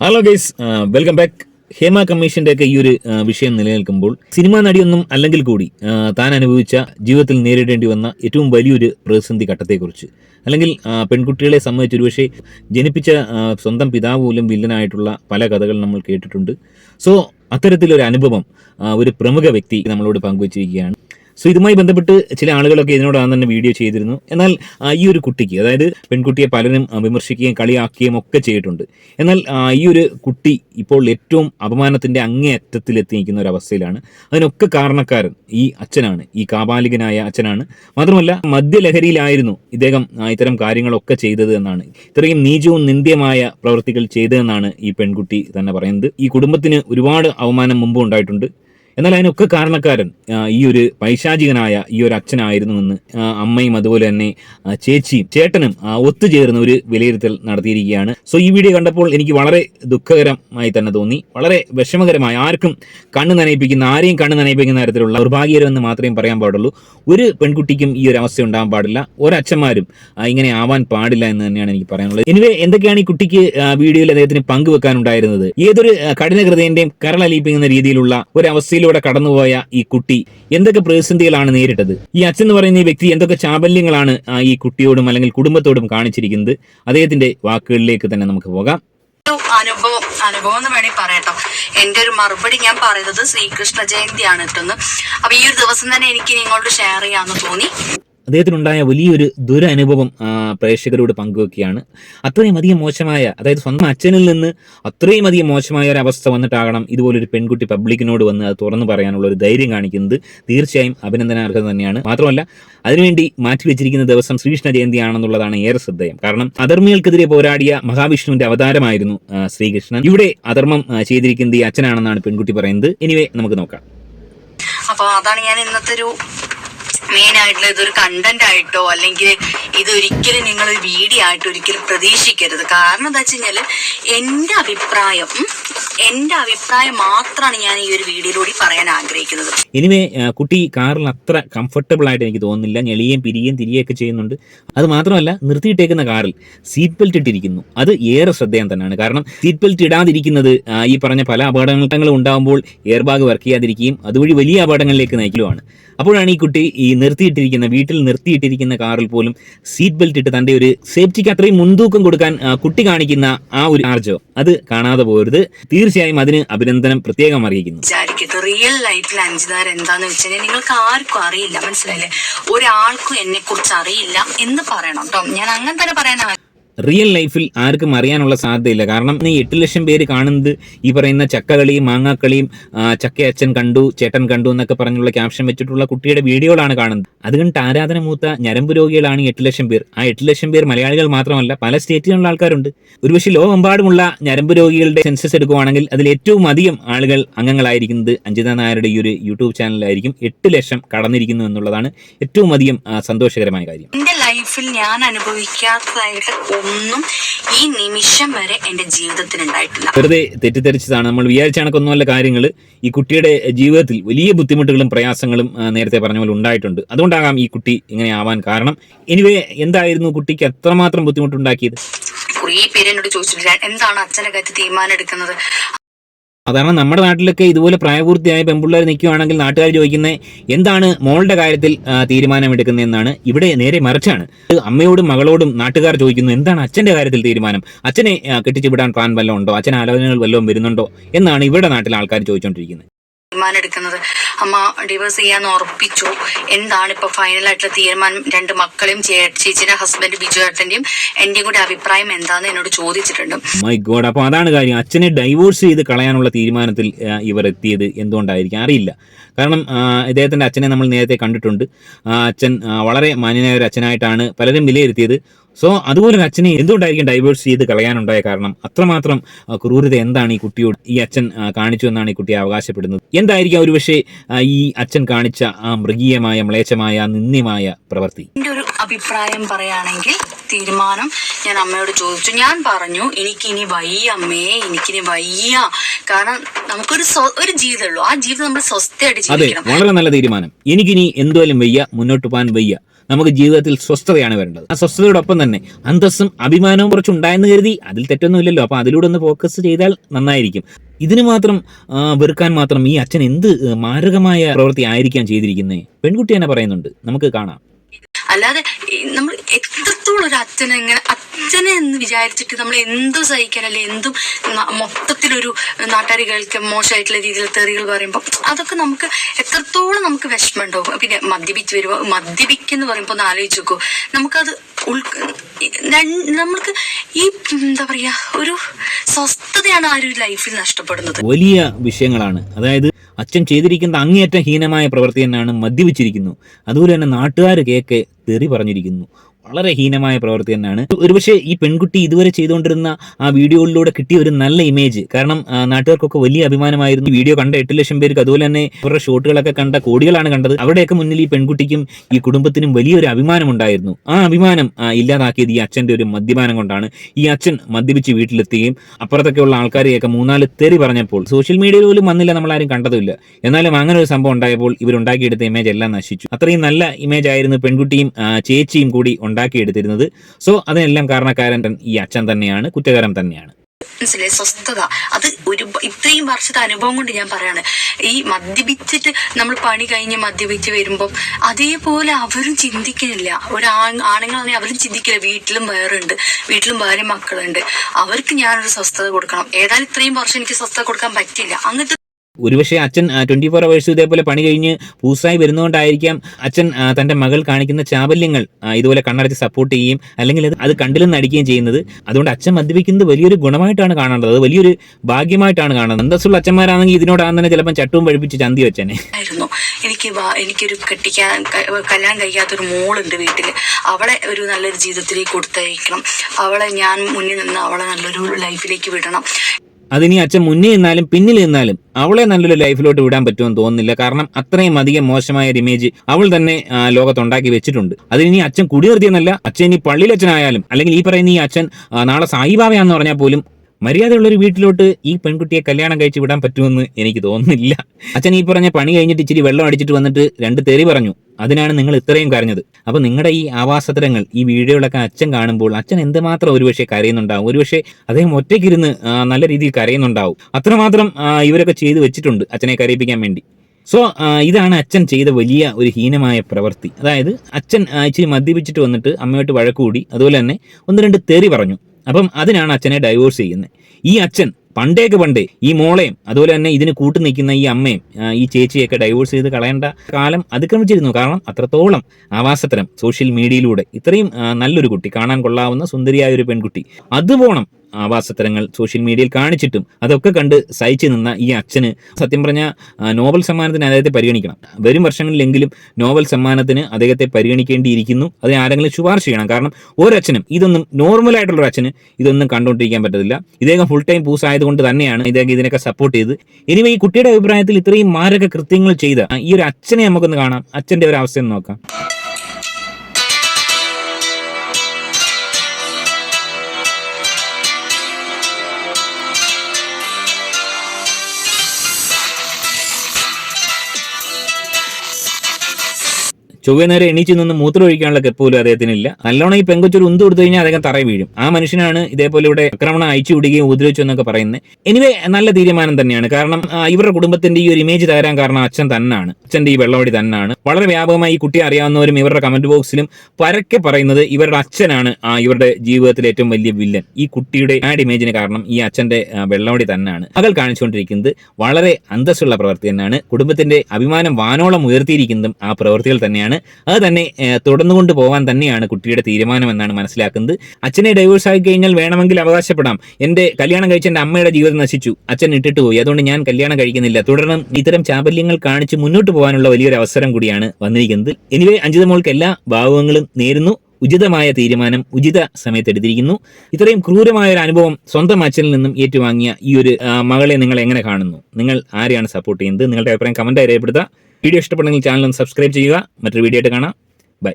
Hello guys welcome back Hema കമ്മീഷന്റെ ഒക്കെ ഈ ഒരു വിഷയം നിലനിൽക്കുമ്പോൾ സിനിമാ നടിയൊന്നും അല്ലെങ്കിൽ കൂടി താൻ അനുഭവിച്ച ജീവിതത്തിൽ നേരിടേണ്ടി വന്ന ഏറ്റവും വലിയൊരു പ്രതിസന്ധി ഘട്ടത്തെക്കുറിച്ച്. അല്ലെങ്കിൽ പെൺകുട്ടികളെ സംബന്ധിച്ച് ഒരുപക്ഷെ ജനിപ്പിച്ച സ്വന്തം പിതാവ് പോലും വില്ലനായിട്ടുള്ള പല കഥകൾ നമ്മൾ കേട്ടിട്ടുണ്ട്. സോ അത്തരത്തിലൊരു അനുഭവം ഒരു പ്രമുഖ വ്യക്തി നമ്മളോട് പങ്കുവച്ചിരിക്കുകയാണ്. സോ ഇതുമായി ബന്ധപ്പെട്ട് ചില ആളുകളൊക്കെ ഇതിനോടാണ് തന്നെ വീഡിയോ ചെയ്തിരുന്നു. എന്നാൽ ഈ ഒരു കുട്ടിക്ക് അതായത് പെൺകുട്ടിയെ പലരും വിമർശിക്കുകയും കളിയാക്കുകയും ഒക്കെ ചെയ്തിട്ടുണ്ട്. എന്നാൽ ഈ ഒരു കുട്ടി ഇപ്പോൾ ഏറ്റവും അപമാനത്തിന്റെ അങ്ങേയറ്റത്തിൽ എത്തി നിൽക്കുന്ന ഒരു അവസ്ഥയിലാണ്. അതിനൊക്കെ കാരണക്കാരൻ ഈ അച്ഛനാണ് ഈ കാപാലികനായ അച്ഛനാണ്. മാത്രമല്ല മദ്യലഹരിയിലായിരുന്നു ഇദ്ദേഹം ഇത്തരം കാര്യങ്ങളൊക്കെ ചെയ്തത് എന്നാണ്. ഇത്രയും നീചവും നിന്ദ്യമായ പ്രവൃത്തികൾ ചെയ്തതെന്നാണ് ഈ പെൺകുട്ടി തന്നെ പറയുന്നത്. ഈ കുടുംബത്തിന് ഒരുപാട് അവമാനം മുമ്പ് ഉണ്ടായിട്ടുണ്ട്. എന്നാൽ അതിനൊക്കെ കാരണക്കാരൻ ഈ ഒരു പൈശാചികനായ ഈ ഒരു അച്ഛനായിരുന്നുവെന്ന് അമ്മയും അതുപോലെ തന്നെ ചേച്ചിയും ചേട്ടനും ഒത്തുചേർന്ന് ഒരു വിലയിരുത്തൽ നടത്തിയിരിക്കുകയാണ്. സോ ഈ വീഡിയോ കണ്ടപ്പോൾ എനിക്ക് വളരെ ദുഃഖകരമായി തന്നെ തോന്നി. വളരെ വിഷമകരമായി. ആർക്കും കണ്ണ് നനയിപ്പിക്കുന്ന ആരെയും കണ്ണ് നനയിപ്പിക്കുന്ന തരത്തിലുള്ള ദൗർഭാഗ്യകരമെന്ന് മാത്രമേ പറയാൻ പാടുള്ളൂ. ഒരു പെൺകുട്ടിക്കും ഈ ഒരു അവസ്ഥ ഉണ്ടാകാൻ പാടില്ല. ഒരച്ഛന്മാരും ഇങ്ങനെ ആവാൻ പാടില്ല എന്ന് തന്നെയാണ് എനിക്ക് പറയാനുള്ളത്. എനിവേ എന്തൊക്കെയാണ് ഈ കുട്ടിക്ക് വീഡിയോയിൽ അദ്ദേഹത്തിന് പങ്കുവെക്കാനുണ്ടായിരുന്നത്? ഏതൊരു ആ, കരളലിപ്പിക്കുന്ന രീതിയിലുള്ള ഒരു അവസ്ഥയിലൂടെ കടന്നുപോയ ഈ കുട്ടി എന്തൊക്കെ പ്രതിസന്ധികളാണ് നേരിട്ടത്? ഈ അച്ഛൻ എന്ന് പറയുന്ന ഈ വ്യക്തി എന്തൊക്കെ ചാബല്യങ്ങളാണ് ഈ കുട്ടിയോടും അല്ലെങ്കിൽ കുടുംബത്തോടും കാണിച്ചിരിക്കുന്നത്? അദ്ദേഹത്തിന്റെ വാക്കുകളിലേക്ക് തന്നെ നമുക്ക് പോകാം. അനുഭവം അനുഭവം എന്ന് വേണമെങ്കിൽ പറയട്ടോ. എന്റെ ഒരു മറുപടി ഞാൻ പറയുന്നത് ശ്രീകൃഷ്ണ ജയന്തിയാണ് കിട്ടുന്നത് അപ്പൊ ഈ ഒരു ദിവസം തന്നെ എനിക്ക് നിങ്ങളോട് ഷെയർ ചെയ്യാന്ന് തോന്നി. അദ്ദേഹത്തിനുണ്ടായ വലിയൊരു ദുരനുഭവം പ്രേക്ഷകരോട് പങ്കുവെക്കുകയാണ്. അത്രയും അധികം മോശമായ അതായത് സ്വന്തം അച്ഛനിൽ നിന്ന് അത്രയും അധികം മോശമായ ഒരു അവസ്ഥ വന്നിട്ടാകണം ഇതുപോലൊരു പെൺകുട്ടി പബ്ലിക്കിനോട് വന്ന് അത് തുറന്നു പറയാനുള്ള ഒരു ധൈര്യം കാണിക്കുന്നത് തീർച്ചയായും അഭിനന്ദനാർഹത തന്നെയാണ്. മാത്രമല്ല അതിനുവേണ്ടി മാറ്റിവെച്ചിരിക്കുന്ന ദിവസം ശ്രീകൃഷ്ണ ജയന്തിയാണെന്നുള്ളതാണ് ഏറെ ശ്രദ്ധേയം. കാരണം അധർമ്മികൾക്കെതിരെ പോരാടിയ മഹാവിഷ്ണുവിന്റെ അവതാരമായിരുന്നു ശ്രീകൃഷ്ണൻ. ഇവിടെ അധർമ്മം ചെയ്തിരിക്കുന്നത് ഈ അച്ഛനാണെന്നാണ് പെൺകുട്ടി പറയുന്നത്. എനിവേ നമുക്ക് നോക്കാം. അപ്പോൾ അതാണ് ഞാൻ ഇന്നത്തെ ഒരു മെയിൻ ആയിട്ടുള്ള ഇതൊരു കണ്ടന്റ് ആയിട്ടോ അല്ലെങ്കിൽ ഇതൊരിക്കലും നിങ്ങൾ ഒരു വീഡിയോ ആയിട്ട് ഒരിക്കലും പ്രതീക്ഷിക്കരുത്. കാരണം എന്താ വെച്ച് കഴിഞ്ഞാൽ എന്റെ അഭിപ്രായം എന്റെ അഭിപ്രായം മാത്രമാണ് ഞാൻ ഈ ഒരു വീഡിയോയിലൂടെ പറയാൻ ആഗ്രഹിക്കുന്നത്. ഇനിമേ കുട്ടി കാറിൽ അത്ര കംഫർട്ടബിൾ ആയിട്ട് എനിക്ക് തോന്നുന്നില്ല. ഞെളിയും പിരിയും തിരിയൊക്കെ ചെയ്യുന്നുണ്ട്. അത് മാത്രമല്ല നിർത്തിയിട്ടേക്കുന്ന കാറിൽ സീറ്റ് ബെൽറ്റ് ഇട്ടിരിക്കുന്നു. അത് ഏറെ ശ്രദ്ധേയം തന്നെയാണ്. കാരണം സീറ്റ് ബെൽറ്റ് ഇടാതിരിക്കുന്നത് ഈ പറഞ്ഞ പല അപകടങ്ങളും ഉണ്ടാകുമ്പോൾ എയർ ബാഗ് വർക്ക് ചെയ്യാതിരിക്കുകയും അതുവഴി വലിയ അപകടങ്ങളിലേക്ക് നയിക്കലുമാണ്. അപ്പോഴാണ് ഈ കുട്ടി ഈ നിർത്തിയിട്ടിരിക്കുന്ന വീട്ടിൽ നിർത്തിയിട്ടിരിക്കുന്ന കാറിൽ പോലും സീറ്റ് ബെൽറ്റ് ഇട്ട് തന്റെ ഒരു സേഫ്റ്റിക്ക് അത്രയും മുൻതൂക്കം കൊടുക്കാൻ കുട്ടി കാണിക്കുന്ന ആ ഒരു ആർജോ അത് കാണാതെ പോരുത്. തീർച്ചയായും അതിന് അഭിനന്ദനം പ്രത്യേകം അറിയിക്കുന്നു. റിയൽ ലൈഫിൽ അഞ്ചുതാർ എന്താന്ന് വെച്ചാൽ നിങ്ങൾക്ക് ആർക്കും അറിയില്ല. മനസ്സിലായില്ലേ? ഒരാൾക്കും എന്നെ കുറിച്ച് അറിയില്ല എന്ന് പറയണം കേട്ടോ ഞാൻ അങ്ങനെ തന്നെ പറയാൻ റിയൽ ലൈഫിൽ ആർക്കും അറിയാനുള്ള സാധ്യതയില്ല. കാരണം ഈ എട്ട് ലക്ഷം പേര് കാണുന്നത് ഈ പറയുന്ന ചക്കകളിയും മാങ്ങാക്കളിയും ചക്ക അച്ഛൻ കണ്ടു ചേട്ടൻ കണ്ടു എന്നൊക്കെ പറഞ്ഞുള്ള ക്യാപ്ഷൻ വെച്ചിട്ടുള്ള കുട്ടിയുടെ വീഡിയോകളാണ് കാണുന്നത്. അതുകൊണ്ട് ആരാധന മൂത്ത ഞരമ്പ് രോഗികളാണ് എട്ട് ലക്ഷം പേർ. ആ എട്ട് ലക്ഷം പേർ മലയാളികൾ മാത്രമല്ല പല സ്റ്റേറ്റിലുള്ള ആൾക്കാരുണ്ട്. ഒരുപക്ഷെ ലോകമെമ്പാടുമുള്ള ഞരമ്പ് രോഗികളുടെ സെൻസസ് എടുക്കുവാണെങ്കിൽ അതിൽ ഏറ്റവും അധികം ആളുകൾ അംഗങ്ങളായിരിക്കുന്നത് അഞ്ജിത നായരുടെ ഈ ഒരു യൂട്യൂബ് ചാനലിലായിരിക്കും. എട്ട് ലക്ഷം കടന്നിരിക്കുന്നു എന്നുള്ളതാണ് ഏറ്റവും അധികം സന്തോഷകരമായ കാര്യം. എന്റെ ലൈഫിൽ ഞാൻ അനുഭവിക്കാത്തതായിട്ട് ഒന്നും ഈ നിമിഷം വരെ എന്റെ ജീവിതത്തിൽ ഉണ്ടായിട്ടില്ല വെറുതെ തെറ്റിദ്ധരിച്ചതാണ് നമ്മൾ. വിചാരിച്ച കണക്കൊന്നുമല്ല കാര്യങ്ങൾ ഈ കുട്ടിയുടെ ജീവിതത്തിൽ വലിയ ബുദ്ധിമുട്ടുകളും പ്രയാസങ്ങളും നേരത്തെ പറഞ്ഞ പോലെ ഉണ്ടായിട്ടുണ്ട്. അതുകൊണ്ടാകാം ഈ കുട്ടി ഇങ്ങനെ ആവാൻ കാരണം. എനിവേ എന്തായിരുന്നു കുട്ടിക്ക് അത്രമാത്രം ബുദ്ധിമുട്ടുണ്ടാക്കിയത്? കുറേ പേര് എന്നോട് ചോദിച്ചിട്ടില്ല എന്താണ് അച്ഛനെ കയറ്റി തീരുമാനം എടുക്കുന്നത്? സാധാരണ നമ്മുടെ നാട്ടിലൊക്കെ ഇതുപോലെ പ്രായപൂർത്തിയായ പെൺപിള്ളേർ നിൽക്കുകയാണെങ്കിൽ നാട്ടുകാർ ചോദിക്കുന്നത് എന്താണ് മോളുടെ കാര്യത്തിൽ തീരുമാനമെടുക്കുന്നത് തീരുമാനമെടുക്കുന്നതെന്നാണ് ഇവിടെ നേരെ മറിച്ചാണ്. അമ്മയോടും മകളോടും നാട്ടുകാർ ചോദിക്കുന്നു എന്താണ് അച്ഛന്റെ കാര്യത്തിൽ തീരുമാനം? അച്ഛനെ കെട്ടിച്ചുവിടാൻ കെട്ടിച്ചു വിടാൻ പ്ലാൻ വല്ലതും ഉണ്ടോ? അച്ഛൻ ആലോചനകൾ വല്ലതും വരുന്നുണ്ടോ? എന്നാണ് ഇവിടെ നാട്ടിലെ ആൾക്കാർ ചോദിച്ചുകൊണ്ടിരിക്കുന്നത് തീരുമാനം എടുക്കുന്നത്. അമ്മ ഡിവോഴ്സ് ചെയ്യാന്ന് ഉറപ്പിച്ചു. എന്താണ് ഇപ്പൊ ഫൈനലായിട്ടുള്ള തീരുമാനം? രണ്ട് മക്കളെയും ചേച്ചിയുടെ ഹസ്ബൻഡ് ബിജു ഏട്ടന്റെയും എന്റെയും കൂടെ അഭിപ്രായം എന്താന്ന് എന്നോട് ചോദിച്ചിട്ടുണ്ട്. മൈ ഗോഡ് അപ്പോൾ അതാണ് കാര്യം. അച്ഛനെ ഡൈവോഴ്സ് ചെയ്ത് കളയാനുള്ള തീരുമാനത്തിൽ ഇവർ എത്തിയത് എന്തുകൊണ്ടായിരിക്കും? അറിയില്ല. കാരണം ഇദ്ദേഹത്തിന്റെ അച്ഛനെ നമ്മൾ നേരത്തെ കണ്ടിട്ടുണ്ട്. അച്ഛൻ വളരെ മാന്യനായ ഒരു അച്ഛനായിട്ടാണ് പലരും വിലയിരുത്തിയത്. സോ അതുപോലെ ഒരു അച്ഛനെ എന്തുകൊണ്ടായിരിക്കും ഡൈവേഴ്സ് ചെയ്ത് കളയാനുണ്ടായ കാരണം? അത്രമാത്രം ക്രൂരത എന്താണ് ഈ കുട്ടിയോട് ഈ അച്ഛൻ കാണിച്ചു എന്നാണ് ഈ കുട്ടി അവകാശപ്പെടുന്നത്? എന്തായിരിക്കും ഒരുപക്ഷെ പക്ഷേ ഈ അച്ഛൻ കാണിച്ച ആ മൃഗീയമായ മ്ലേച്ഛമായ നിന്ദ്യമായ പ്രവൃത്തി? എന്റെ ഒരു അഭിപ്രായം പറയുകയാണെങ്കിൽ തീരുമാനം ഞാൻ അമ്മയോട് ചോദിച്ചു. ഞാൻ പറഞ്ഞു എനിക്കിനി വയ്യ അമ്മേ എനിക്കിനി വയ്യ. കാരണം നമുക്കൊരു ഒരു ജീവിതമുള്ളൂ ആ ജീവിതം നമ്മൾ സ്വസ്ഥയായിട്ട് അതെ ജീവിക്കണം. വളരെ നല്ല തീരുമാനം. എനിക്കിനി എന്തോലും വയ്യ മുന്നോട്ട് പോകാൻ വയ്യ. നമുക്ക് ജീവിതത്തിൽ സ്വസ്ഥതയാണ് വരേണ്ടത്. ആ സ്വസ്ഥതയോടൊപ്പം തന്നെ അന്തസ്സും അഭിമാനവും കുറച്ച് ഉണ്ടായെന്ന് കരുതി അതിൽ തെറ്റൊന്നുമില്ലല്ലോ. അപ്പോൾ അതിലൂടെ ഒന്ന് ഫോക്കസ് ചെയ്താൽ നന്നായിരിക്കും. ഇതിന് മാത്രം വെറുക്കാൻ മാത്രം ഈ അച്ഛൻ എന്ത് മാരകമായ പ്രവൃത്തി ആയിരിക്കാം ചെയ്തിരിക്കുന്നത് പെൺകുട്ടി തന്നെ പറയുന്നുണ്ട്. നമുക്ക് കാണാം. അല്ലാതെ നമ്മൾ എത്രത്തോളം ഒരു അച്ഛനെ ഇങ്ങനെ അച്ഛനെ എന്ന് വിചാരിച്ചിട്ട് നമ്മൾ എന്തും സഹിക്കാൻ അല്ലെ എന്തും മൊത്തത്തിലൊരു നാട്ടുകാർ കേൾക്കാൻ മോശമായിട്ടുള്ള രീതിയിൽ തെറികൾ പറയുമ്പോൾ അതൊക്കെ നമുക്ക് എത്രത്തോളം നമുക്ക് വിഷമം ഉണ്ടാവും പിന്നെ മദ്യപിച്ച് വരുമ്പോൾ മദ്യപിക്കെന്ന് പറയുമ്പോൾ ഒന്ന് ആലോചിച്ച് നോക്കൂ. നമുക്കത് ഉൾ നമ്മൾക്ക് ഈ എന്താ പറയാ ഒരു സ്വസ്ഥതയാണ് ആ ഒരു ലൈഫിൽ നഷ്ടപ്പെടുന്നത്. വലിയ വിഷയങ്ങളാണ്. അതായത് അച്ഛൻ ചെയ്തിരിക്കുന്ന അങ്ങേയറ്റം ഹീനമായ പ്രവൃത്തി തന്നെയാണ് മദ്യപിച്ചിരിക്കുന്നു. അതുപോലെ തന്നെ നാട്ടുകാർ കേക്ക് തെറി പറഞ്ഞിരിക്കുന്നു. വളരെ ഹീനമായ പ്രവൃത്തി തന്നെയാണ്. ഒരുപക്ഷെ ഈ പെൺകുട്ടി ഇതുവരെ ചെയ്തുകൊണ്ടിരുന്ന ആ വീഡിയോയിലൂടെ കിട്ടിയ ഒരു നല്ല ഇമേജ് കാരണം നാട്ടുകാർക്കൊക്കെ വലിയ അഭിമാനമായിരുന്നു. വീഡിയോ കണ്ട എട്ട് ലക്ഷം പേർക്ക് അതുപോലെ തന്നെ ഇവരുടെ ഷോട്ടുകളൊക്കെ കണ്ട കോടികളാണ് കണ്ടത്. അവിടെയൊക്കെ മുന്നിൽ ഈ പെൺകുട്ടിക്കും ഈ കുടുംബത്തിനും വലിയൊരു അഭിമാനം ഉണ്ടായിരുന്നു ആ അഭിമാനം ഇല്ലാതാക്കിയത് ഈ അച്ഛന്റെ ഒരു മദ്യപാനം കൊണ്ടാണ്. ഈ അച്ഛൻ മദ്യപിച്ച് വീട്ടിലെത്തുകയും അപ്പുറത്തൊക്കെയുള്ള ആൾക്കാരെയൊക്കെ മൂന്നാൽ തെറി പറഞ്ഞപ്പോൾ സോഷ്യൽ മീഡിയയിൽ പോലും വന്നില്ല ആരും കണ്ടതുമില്ല. എന്നാലും അങ്ങനെ ഒരു സംഭവം ഉണ്ടായപ്പോൾ ഇവരുണ്ടാക്കിയെടുത്ത ഇമേജ് എല്ലാം നശിച്ചു. അത്രയും നല്ല ഇമേജ് ആയിരുന്നു പെൺകുട്ടിയും ചേച്ചിയും കൂടി ഉണ്ടാക്കിയെടുത്തിരുന്നത്. സോ അതിനെല്ലാം കാരണക്കാരൻ ഈ അച്ഛൻ തന്നെയാണ് കുറ്റകരം തന്നെയാണ്. മനസ്സിലെ സ്വസ്ഥത. അത് ഒരു ഇത്രയും വർഷത്തെ അനുഭവം കൊണ്ട് ഞാൻ പറയാണ്. ഈ മദ്യപിച്ചിട്ട് നമ്മൾ പണി കഴിഞ്ഞ് മദ്യപിച്ച് വരുമ്പം അതേപോലെ അവരും ചിന്തിക്കുന്നില്ല. ഒരു ആണുങ്ങളാണെങ്കിൽ അവരും ചിന്തിക്കില്ല. വീട്ടിലും വേറുണ്ട് വീട്ടിലും ഭാര്യ മക്കളുണ്ട്. അവർക്ക് ഞാനൊരു സ്വസ്ഥത കൊടുക്കണം. ഏതായാലും ഇത്രയും വർഷം എനിക്ക് സ്വസ്ഥത കൊടുക്കാൻ പറ്റില്ല അങ്ങനത്തെ ഒരുപക്ഷെ അച്ഛൻ ട്വന്റി ഫോർ അവേഴ്സ് ഇതേപോലെ പണി കഴിഞ്ഞ് പൂസായി വരുന്നതുകൊണ്ടായിരിക്കാം അച്ഛൻ തന്റെ മകൾ കാണിക്കുന്ന ചാബല്യങ്ങൾ ഇതുപോലെ കണ്ണടച്ച് സപ്പോർട്ട് ചെയ്യുകയും അല്ലെങ്കിൽ അത് കണ്ടിലും അടിക്കുകയും ചെയ്യുന്നത്. അതുകൊണ്ട് അച്ഛൻ മദ്യപിക്കുന്നത് വലിയൊരു ഗുണമായിട്ടാണ് കാണേണ്ടത് അത് വലിയൊരു ഭാഗ്യമായിട്ടാണ് കാണുന്നത്. അന്തസ്സുള്ള അച്ഛന്മാരാണെങ്കിൽ ഇതിനോടാണ് തന്നെ ചിലപ്പോൾ ചട്ടവും പഴിപ്പിച്ച് ചന്തി വെച്ചനെ. എനിക്ക് എനിക്കൊരു കെട്ടിക്കാൻ കല്യാണം കഴിക്കാത്തൊരു മോളുണ്ട് വീട്ടിൽ അവളെ ഒരു നല്ലൊരു ജീവിതത്തിലേക്ക് കൊടുത്തയക്കണം. അവളെ ഞാൻ മുന്നിൽ നിന്ന് അവളെ നല്ലൊരു ലൈഫിലേക്ക് വിടണം. അതിനി അച്ഛൻ മുന്നേ നിന്നാലും പിന്നിൽ നിന്നാലും അവളെ നല്ലൊരു ലൈഫിലോട്ട് വിടാൻ പറ്റുമെന്ന് തോന്നുന്നില്ല. കാരണം അത്രയും അധികം മോശമായ ഒരു ഇമേജ് അവൾ തന്നെ ലോകത്തുണ്ടാക്കി വെച്ചിട്ടുണ്ട്. അതിനി അച്ഛൻ കുടി നിർത്തിയെന്നല്ല അച്ഛൻ ഇനി പള്ളിയിലച്ഛനായാലും അല്ലെങ്കിൽ ഈ പറയുന്ന ഈ അച്ഛൻ നാളെ സായിബാബയാന്ന് പറഞ്ഞാൽ പോലും മര്യാദയുള്ള ഒരു വീട്ടിലോട്ട് ഈ പെൺകുട്ടിയെ കല്യാണം കഴിച്ചു വിടാൻ പറ്റുമെന്ന് എനിക്ക് തോന്നുന്നില്ല. അച്ഛൻ ഈ പറഞ്ഞ പണി കഴിഞ്ഞിട്ട് ഇച്ചിരി വെള്ളം അടിച്ചിട്ട് വന്നിട്ട് രണ്ട് തെറി പറഞ്ഞു. അതിനാണ് നിങ്ങൾ ഇത്രയും കരഞ്ഞത്. അപ്പൊ നിങ്ങളുടെ ഈ ആവാസത്തരങ്ങൾ ഈ വീഡിയോകളൊക്കെ അച്ഛൻ കാണുമ്പോൾ അച്ഛൻ എന്തുമാത്രം ഒരുപക്ഷെ കരയുന്നുണ്ടാവും? ഒരുപക്ഷെ അദ്ദേഹം ഒറ്റയ്ക്കിരുന്ന് നല്ല രീതിയിൽ കരയുന്നുണ്ടാവും. അത്രമാത്രം ഇവരൊക്കെ ചെയ്തു വെച്ചിട്ടുണ്ട് അച്ഛനെ കരയിപ്പിക്കാൻ വേണ്ടി. സോ ഇതാണ് അച്ഛൻ ചെയ്ത വലിയ ഒരു ഹീനമായ പ്രവൃത്തി. അതായത് അച്ഛൻ ഇച്ചിരി മദ്യപിച്ചിട്ട് വന്നിട്ട് അമ്മയോട്ട് വഴക്കുകൂടി അതുപോലെ തന്നെ ഒന്ന് രണ്ട് തെറി പറഞ്ഞു. അപ്പം അതിനാണ് അച്ഛനെ ഡൈവോഴ്സ് ചെയ്യുന്നത്. ഈ അച്ഛൻ പണ്ടേക്ക് പണ്ടേ ഈ മോളെയും അതുപോലെ തന്നെ ഇതിന് കൂട്ടു നിൽക്കുന്ന ഈ അമ്മയും ഈ ചേച്ചിയൊക്കെ ഡൈവോഴ്സ് ചെയ്ത് കളയേണ്ട കാലം അതിക്രമിച്ചിരുന്നു. കാരണം അത്രത്തോളം ആവാസത്തരം സോഷ്യൽ മീഡിയയിലൂടെ ഇത്രയും നല്ലൊരു കുട്ടി കാണാൻ കൊള്ളാവുന്ന സുന്ദരിയായ ഒരു പെൺകുട്ടി അതുപോണം ആവാസത്തരങ്ങൾ സോഷ്യൽ മീഡിയയിൽ കാണിച്ചിട്ടും അതൊക്കെ കണ്ട് സഹിച്ചു നിന്ന ഈ അച്ഛന് സത്യം പറഞ്ഞ നോവൽ സമ്മാനത്തിന് അദ്ദേഹത്തെ പരിഗണിക്കണം. വരും വർഷങ്ങളിലെങ്കിലും നോവൽ സമ്മാനത്തിന് അദ്ദേഹത്തെ പരിഗണിക്കേണ്ടിയിരിക്കുന്നു. അതിന് ആരെങ്കിലും ശുപാർശ ചെയ്യണം. കാരണം ഒരച്ഛനും ഇതൊന്നും നോർമൽ ആയിട്ടുള്ള അച്ഛന് ഇതൊന്നും കണ്ടുകൊണ്ടിരിക്കാൻ പറ്റത്തില്ല. ഇദ്ദേഹം ഫുൾ ടൈം പൂസ് ആയതുകൊണ്ട് തന്നെയാണ് ഇദ്ദേഹം ഇതിനൊക്കെ സപ്പോർട്ട് ചെയ്ത് ഇനിവേ ഈ കുട്ടിയുടെ അഭിപ്രായത്തിൽ ഇത്രയും മാരക കൃത്യങ്ങൾ ചെയ്ത ഈ ഒരു അച്ഛനെ നമുക്കൊന്ന് കാണാം. അച്ഛന്റെ ഒരു അവസ്ഥ നോക്കാം. ചൊവ്വ നേരെ എണീച്ചു നിന്ന് മൂത്രം ഒഴിക്കാനുള്ള കെപ്പ് പോലും അദ്ദേഹത്തിനില്ല. നല്ലോണം ഈ പെങ്കൊച്ചൊരു ഉന്തു കൊടുത്തു കഴിഞ്ഞാൽ അദ്ദേഹം തറയിൽ വീഴും. ആ മനുഷ്യനാണ് ഇതേപോലെ ഇവിടെ ആക്രമണം അയച്ചു വിടുകയും ഉപദ്രവിച്ചു എന്നൊക്കെ പറയുന്നത്. എനിവേ നല്ല തീരുമാനം തന്നെയാണ്. കാരണം ഇവരുടെ കുടുംബത്തിന്റെ ഈ ഒരു ഇമേജ് തരാൻ കാരണം അച്ഛൻ തന്നെയാണ് അച്ഛന്റെ ഈ വെള്ളവടി തന്നെയാണ് വളരെ വ്യാപകമായി ഈ കുട്ടിയെ അറിയാവുന്നവരും ഇവരുടെ കമന്റ് ബോക്സിലും പരക്കെ പറയുന്നത് ഇവരുടെ അച്ഛനാണ് ഇവരുടെ ജീവിതത്തിലെ ഏറ്റവും വലിയ വില്ലൻ ഈ കുട്ടിയുടെ ആഡ് ഇമേജിന് കാരണം ഈ അച്ഛന്റെ വെള്ളവടി തന്നെയാണ് മകൾ കാണിച്ചുകൊണ്ടിരിക്കുന്നത് വളരെ അന്തസ്സുള്ള പ്രവൃത്തി തന്നെയാണ്. കുടുംബത്തിന്റെ അഭിമാനം വാനോളം ഉയർത്തിയിരിക്കുന്നതും ആ പ്രവൃത്തികൾ തന്നെയാണ്. അത് തന്നെ തുടർന്നു തുടർന്നുകൊണ്ട് പോകാൻ തന്നെയാണ് കുട്ടിയുടെ തീരുമാനം എന്നാണ് മനസ്സിലാക്കുന്നത്. അച്ഛനെ ഡൈവോഴ്സ് ആയി കഴിഞ്ഞാൽ വേണമെങ്കിൽ അവകാശപ്പെടാം. എന്റെ കല്യാണം കഴിച്ച എന്റെ അമ്മയുടെ ജീവിതം നശിച്ചു. അച്ഛൻ ഇട്ടിട്ട് പോയി. അതുകൊണ്ട് ഞാൻ കല്യാണം കഴിക്കുന്നില്ല. തുടർന്ന് ഇത്തരം ചാബല്യങ്ങൾ കാണിച്ച് മുന്നോട്ട് പോകാനുള്ള വലിയൊരു അവസരം കൂടിയാണ് വന്നിരിക്കുന്നത്. എനിവേ അഞ്ചിത മോൾക്ക് എല്ലാ ഭാവങ്ങളും നേരുന്നു. ഉചിതമായ തീരുമാനം ഉചിത സമയത്ത് എടുത്തിരിക്കുന്നു. ഇത്രയും ക്രൂരമായ ഒരു അനുഭവം സ്വന്തം അച്ഛനിൽ നിന്നും ഏറ്റുവാങ്ങിയ ഈ ഒരു മകളെ നിങ്ങൾ എങ്ങനെ കാണുന്നു? നിങ്ങൾ ആരെയാണ് സപ്പോർട്ട് ചെയ്യുന്നത്? നിങ്ങളുടെ അഭിപ്രായം കമന്റായി രേഖപ്പെടുത്തുക. വീഡിയോ ഇഷ്ടപ്പെടുന്നെങ്കിൽ ചാനൽ ഒന്ന് സബ്സ്ക്രൈബ് ചെയ്യുക. മറ്റൊരു വീഡിയോ ആയിട്ട് കാണാം. ബൈ